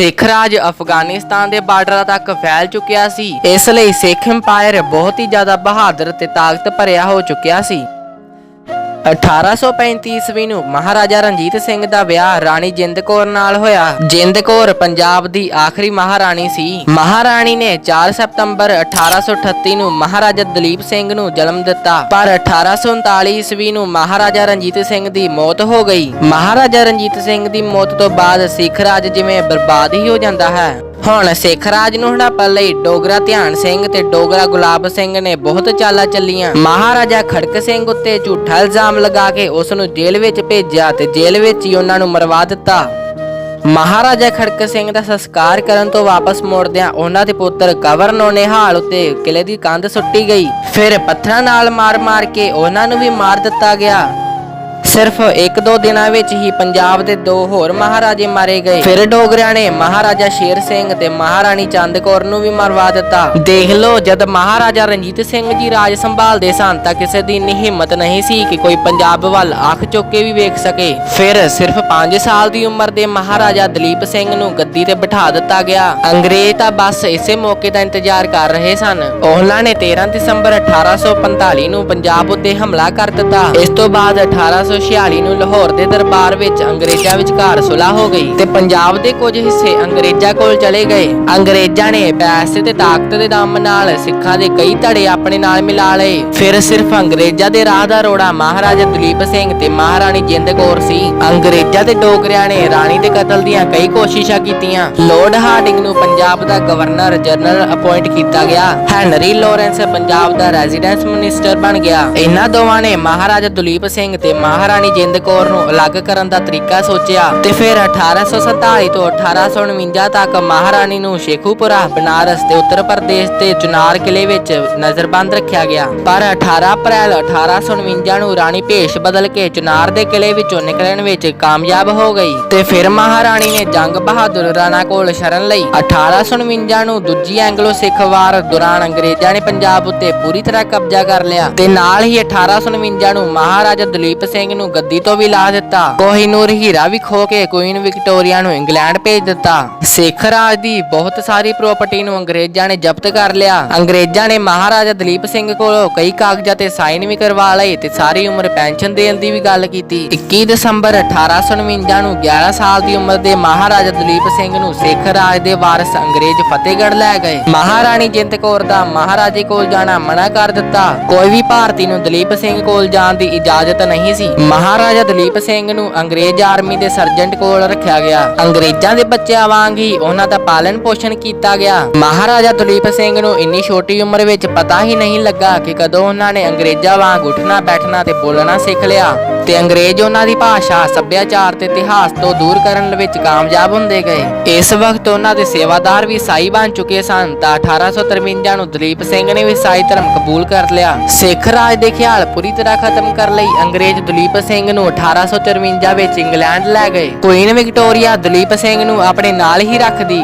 ਸਿੱਖ ਰਾਜ ਅਫਗਾਨਿਸਤਾਨ ਦੇ ਬਾਰਡਰਾਂ ਤੱਕ ਫੈਲ ਚੁੱਕਿਆ ਸੀ। ਇਸ ਲਈ ਸਿੱਖ ਇੰਪਾਇਰ ਬਹੁਤ ਹੀ ਜ਼ਿਆਦਾ ਬਹਾਦਰ ਤੇ ਤਾਕਤ ਭਰਿਆ ਹੋ ਚੁੱਕਿਆ ਸੀ। 1835 ਈਸਵੀ ਨੂੰ ਮਹਾਰਾਜਾ ਰਣਜੀਤ ਸਿੰਘ ਦਾ ਵਿਆਹ ਰਾਣੀ ਜਿੰਦ ਕੌਰ ਨਾਲ ਹੋਇਆ। ਜਿੰਦ ਕੌਰ ਪੰਜਾਬ ਦੀ ਆਖਰੀ ਮਹਾਰਾਣੀ ਸੀ। ਮਹਾਰਾਣੀ ਨੇ 4 ਸਤੰਬਰ 1838 ਨੂੰ ਮਹਾਰਾਜਾ ਦਲੀਪ ਸਿੰਘ ਨੂੰ ਜਨਮ ਦਿੱਤਾ। ਪਰ 1839 ਈਸਵੀ ਨੂੰ ਮਹਾਰਾਜਾ ਰਣਜੀਤ ਸਿੰਘ ਦੀ ਮੌਤ ਹੋ ਗਈ। ਮਹਾਰਾਜਾ ਰਣਜੀਤ ਸਿੰਘ ਦੀ ਮੌਤ ਤੋਂ ਬਾਅਦ ਸਿੱਖ ਰਾਜ ਜਿਵੇਂ ਬਰਬਾਦ ਹੀ ਹੋ ਜਾਂਦਾ ਹੈ। ਹੁਣ ਸਿੱਖ ਰਾਜ ਨੂੰ ਹੜਾਪਣ ਲਈ ਡੋਗਰਾ ਧਿਆਨ ਸਿੰਘ ਤੇ ਡੋਗਰਾ ਗੁਲਾਬ ਸਿੰਘ ਨੇ ਬਹੁਤ ਚਾਲਾਂ ਚੱਲੀਆਂ। ਮਹਾਰਾਜਾ ਖੜਕ ਸਿੰਘ ਉੱਤੇ ਝੂਠਾ ਇਲਜ਼ਾਮ ਲਗਾ ਕੇ ਉਸ ਨੂੰ ਜੇਲ੍ਹ ਵਿੱਚ ਭੇਜਿਆ ਤੇ ਜੇਲ੍ਹ ਵਿੱਚ ਹੀ ਉਹਨਾਂ ਨੂੰ ਮਰਵਾ ਦਿੱਤਾ। ਮਹਾਰਾਜਾ ਖੜਕ ਸਿੰਘ ਦਾ ਸੰਸਕਾਰ ਕਰਨ ਤੋਂ ਵਾਪਸ ਮੁੜਦਿਆਂ ਉਹਨਾਂ ਦੇ ਪੁੱਤਰ ਗਵਰਨਰ ਨਿਹਾਲ ਉੱਤੇ ਕਿਲੇ ਦੀ ਕੰਧ ਸੁੱਟੀ ਗਈ। ਫਿਰ ਪੱਥਰਾਂ ਨਾਲ ਮਾਰ-ਮਾਰ ਕੇ ਉਹਨਾਂ ਨੂੰ ਵੀ ਮਾਰ ਦਿੱਤਾ ਗਿਆ। ਸਿਰਫ ਇੱਕ ਦੋ ਦਿਨਾਂ ਵਿੱਚ ਹੀ ਪੰਜਾਬ ਦੇ ਦੋ ਹੋਰ ਮਹਾਰਾਜੇ ਮਾਰੇ ਗਏ। ਫਿਰ ਡੋਗਰਿਆਂ ਨੇ ਮਹਾਰਾਜਾ ਸ਼ੇਰ ਸਿੰਘ ਤੇ ਮਹਾਰਾਣੀ ਚੰਦ ਕੌਰ ਨੂੰ ਵੀ ਮਰਵਾ ਦਿੱਤਾ। ਦੇਖ ਲਓ, ਜਦ ਮਹਾਰਾਜਾ ਰਣਜੀਤ ਸਿੰਘ ਜੀ ਰਾਜ ਸੰਭਾਲਦੇ ਸਨ ਤਾਂ ਕਿਸੇ ਦੀ ਹਿੰਮਤ ਨਹੀਂ ਸੀ ਕਿ ਕੋਈ ਪੰਜਾਬ ਵੱਲ ਅੱਖ ਚੁੱਕ ਕੇ ਵੀ ਵੇਖ ਸਕੇ। ਫਿਰ ਸਿਰਫ 5 ਸਾਲ ਦੀ ਉਮਰ ਦੇ ਮਹਾਰਾਜਾ ਦਲੀਪ ਸਿੰਘ ਨੂੰ ਗੱਦੀ ਤੇ ਬਿਠਾ ਦਿੱਤਾ ਗਿਆ। ਅੰਗਰੇਜ਼ ਤਾਂ ਬਸ ਇਸੇ ਮੌਕੇ ਦਾ ਇੰਤਜ਼ਾਰ ਕਰ ਰਹੇ ਸਨ। ਉਹਨਾਂ ਨੇ 13 ਦਸੰਬਰ 1845 ਨੂੰ ਪੰਜਾਬ ਉੱਤੇ ਹਮਲਾ ਕਰ ਦਿੱਤਾ। ਇਸ ਤੋਂ ਬਾਅਦ 1846 ਨੂੰ ਲਾਹੌਰ ਦੇ ਦਰਬਾਰ ਵਿੱਚ ਅੰਗਰੇਜ਼ਾਂ ਵਿਚਕਾਰ ਸੁਲ੍ਹਾ ਹੋ ਗਈ ਤੇ ਪੰਜਾਬ ਦੇ ਕੁਝ ਹਿੱਸੇ ਅੰਗਰੇਜ਼ਾਂ ਕੋਲ ਚਲੇ ਗਏ। ਅੰਗਰੇਜ਼ਾਂ ਨੇ ਪੈਸੇ ਤੇ ਤਾਕਤ ਦੇ ਦਮ ਨਾਲ ਸਿੱਖਾਂ ਦੇ ਕਈ ਧੜੇ ਆਪਣੇ ਨਾਲ ਮਿਲਾ ਲਏ। ਫਿਰ ਸਿਰਫ ਅੰਗਰੇਜ਼ਾਂ ਦੇ ਰਾਹ ਦਾ ਰੋੜਾ ਮਹਾਰਾਜਾ ਦਲੀਪ ਸਿੰਘ ਤੇ ਮਹਾਰਾਣੀ ਜਿੰਦ ਕੌਰ ਸੀ। ਅੰਗਰੇਜ਼ਾਂ ਦੇ ਡੋਗਰਿਆਂ ਨੇ ਰਾਣੀ ਦੇ ਕਤਲ ਦੀਆਂ ਕਈ ਕੋਸ਼ਿਸ਼ਾਂ ਕੀਤੀਆਂ। ਲੋਰਡ ਹਾਰਡਿੰਗ ਨੂੰ ਪੰਜਾਬ ਦਾ ਗਵਰਨਰ ਜਨਰਲ ਅਪਾਇੰਟ ਕੀਤਾ ਗਿਆ। ਹੈਨਰੀ ਲਾਰੈਂਸ ਪੰਜਾਬ ਦਾ ਰੈਜ਼ੀਡੈਂਸ ਮਿਨਿਸਟਰ ਬਣ ਗਿਆ। ਇਹਨਾਂ ਦੋਵਾਂ ਨੇ ਮਹਾਰਾਜਾ ਦਲੀਪ ਸਿੰਘ ਤੇ ਰਾਣੀ ਜਿੰਦ ਕੌਰ ਨੂੰ ਅਲੱਗ ਕਰਨ ਦਾ ਤਰੀਕਾ ਸੋਚਿਆ ਤੇ ਫਿਰ 1847 ਤੋਂ 1849 ਤੱਕ ਮਹਾਰਾਣੀ ਨੂੰ ਸ਼ੇਖੂਪੁਰਾ, ਬਨਾਰਸ ਤੇ ਉੱਤਰ ਪ੍ਰਦੇਸ਼ ਦੇ ਚੁਨਾਰ ਕਿਲੇ ਵਿੱਚ ਨਜ਼ਰਬੰਦ ਰੱਖਿਆ ਗਿਆ। ਪਰ 18 ਅਪ੍ਰੈਲ 1849 ਨੂੰ ਰਾਣੀ ਭੇਸ਼ ਬਦਲ ਕੇ ਚੁਨਾਰ ਦੇ ਕਿਲੇ ਵਿੱਚੋਂ ਨਿਕਲਣ ਵਿੱਚ ਕਾਮਯਾਬ ਹੋ ਗਈ ਤੇ ਫਿਰ ਮਹਾਰਾਣੀ ਨੇ ਜੰਗ ਬਹਾਦਰ ਰਾਣਾ ਕੋਲ ਸ਼ਰਨ ਲਈ 1849 ਨੂੰ ਦੂਜੀ ਐਂਗਲੋ ਸਿੱਖ ਵਾਰ ਦੌਰਾਨ ਅੰਗਰੇਜ਼ਾਂ ਨੇ ਪੰਜਾਬ ਉੱਤੇ ਪੂਰੀ ਤਰ੍ਹਾਂ ਕਬਜ਼ਾ ਕਰ ਲਿਆ ਤੇ ਨਾਲ ਹੀ 1849 ਨੂੰ ਮਹਾਰਾਜਾ ਦਲੀਪ ਸਿੰਘ ਨੂੰ ਗੱਦੀ ਤੋਂ ਵੀ ਲਾ ਦਿੱਤਾ। ਕੋਹੀਨੂਰ ਹੀਰਾ ਵੀ ਖੋ ਕੇ ਕੁਈਨ ਵਿਕਟੋਰੀਆ ਨੂੰ ਇੰਗਲੈਂਡ ਭੇਜ ਦਿੱਤਾ। ਸਿੱਖ ਰਾਜ ਦੀ ਬਹੁਤ ਸਾਰੀ ਪ੍ਰਾਪਰਟੀ ਨੂੰ ਅੰਗਰੇਜ਼ਾਂ ਨੇ ਜ਼ਬਤ ਕਰ ਲਿਆ। ਅੰਗਰੇਜ਼ਾਂ ਨੇ ਮਹਾਰਾਜਾ ਦਲੀਪ ਸਿੰਘ ਕੋਲੋਂ ਕਈ ਕਾਗਜ਼ਾਂ ਤੇ ਸਾਈਨ ਵੀ ਕਰਵਾ ਲਏ ਤੇ ਸਾਰੀ ਉਮਰ ਪੈਨਸ਼ਨ ਦੇਣ ਦੀ ਵੀ ਗੱਲ ਕੀਤੀ। 21 ਦਸੰਬਰ 1849 ਨੂੰ 11 ਸਾਲ ਦੀ ਉਮਰ ਦੇ ਮਹਾਰਾਜਾ ਦਲੀਪ ਸਿੰਘ ਨੂੰ ਸਿੱਖ ਰਾਜ ਦੇ ਵਾਰਿਸ ਅੰਗਰੇਜ਼ ਫਤਿਹਗੜ੍ਹ ਲੈ ਗਏ। ਮਹਾਰਾਣੀ ਜਿੰਦ ਕੌਰ ਦਾ ਮਹਾਰਾਜੇ ਕੋਲ ਜਾਣਾ ਮਨਾ ਕਰ ਦਿੱਤਾ। ਕੋਈ ਵੀ ਭਾਰਤੀ ਨੂੰ ਦਲੀਪ ਸਿੰਘ ਕੋਲ ਜਾਣ ਦੀ ਇਜਾਜ਼ਤ ਨਹੀਂ ਸੀ। ਮਹਾਰਾਜਾ ਦਲੀਪ ਸਿੰਘ ਨੂੰ ਅੰਗਰੇਜ਼ ਆਰਮੀ ਦੇ ਸਰਜੈਂਟ ਕੋਲ ਰੱਖਿਆ ਗਿਆ। ਅੰਗਰੇਜ਼ਾਂ ਦੇ ਬੱਚਿਆਂ ਵਾਂਗ ਹੀ ਉਹਨਾਂ ਦਾ ਪਾਲਣ ਪੋਸ਼ਣ ਕੀਤਾ ਗਿਆ। ਮਹਾਰਾਜਾ ਦਲੀਪ ਸਿੰਘ ਨੂੰ ਇੰਨੀ ਛੋਟੀ ਉਮਰ ਵਿੱਚ ਪਤਾ ਹੀ ਨਹੀਂ ਲੱਗਾ ਕਿ ਕਦੋਂ ਉਹਨਾਂ ਨੇ ਅੰਗਰੇਜ਼ਾਂ ਵਾਂਗ ਉੱਠਣਾ, ਬੈਠਣਾ ਤੇ ਬੋਲਣਾ ਸਿੱਖ ਲਿਆ। ਤੇ ਅੰਗਰੇਜ਼ ਉਹਨਾਂ ਦੀ ਭਾਸ਼ਾ, ਸੱਭਿਆਚਾਰ ਤੇ ਇਤਿਹਾਸ ਤੋਂ ਦੂਰ ਕਰਨ ਵਿੱਚ ਕਾਮਯਾਬ ਹੁੰਦੇ ਗਏ। ਇਸ ਵਕਤ ਉਹਨਾਂ ਦੇ ਸੇਵਾਦਾਰ ਵੀ ਈਸਾਈ ਬਣ ਚੁੱਕੇ ਸਨ ਤਾਂ 1853 ਨੂੰ ਦਲੀਪ ਸਿੰਘ ਨੇ ਵੀ ਈਸਾਈ ਧਰਮ ਕਬੂਲ ਕਰ ਲਿਆ। ਸਿੱਖ ਰਾਜ ਦੇ ਖਿਆਲ ਪੂਰੀ ਤਰ੍ਹਾਂ ਖਤਮ ਕਰ ਲਈ ਅੰਗਰੇਜ਼ ਦਲੀਪ ਸਿੰਘ ਨੂੰ 1854 ਵਿੱਚ ਇੰਗਲੈਂਡ ਲੈ ਗਏ। ਕੁਈਨ ਵਿਕਟੋਰੀਆ ਦਲੀਪ ਸਿੰਘ ਨੂੰ ਆਪਣੇ ਨਾਲ ਹੀ ਰੱਖਦੀ